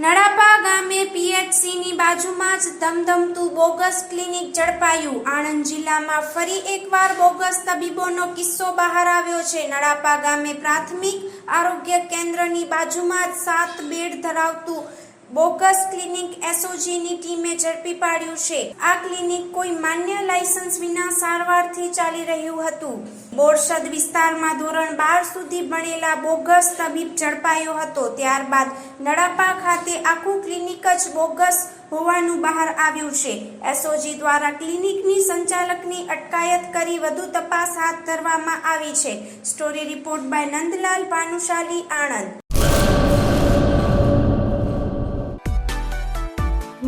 નડાપા ગામે પીએચસીની બાજુમાં જ ધમધમતું બોગસ ક્લિનિક ઝડપાયું. આણંદ જિલ્લામાં ફરી એકવાર બોગસ તબીબોનો કિસ્સો બહાર આવ્યો છે. નડાપા ગામે પ્રાથમિક આરોગ્ય કેન્દ્રની બાજુમાં જ સાત બેડ ધરાવતું બોગસ ક્લિનિક એસઓજીની ટીમે ઝડપી પાડ્યું છે. આ ક્લિનિક કોઈ માન્ય લાયસન્સ વિના સારવારથી ચાલી રહ્યું હતું. બોરસદ વિસ્તારમાં ધોરણ બાર સુધી ભણેલા બોગસ તબીબ ઝડપાયો હતો. ત્યારબાદ નડાપા ખાતે આખું ક્લિનિક જ બોગસ હોવાનું બહાર આવ્યું છે. એસઓજી દ્વારા ક્લિનિકની સંચાલકની અટકાયત કરી વધુ તપાસ હાથ ધરવામાં આવી છે. Story report by Nandlal Bhanushali Anand.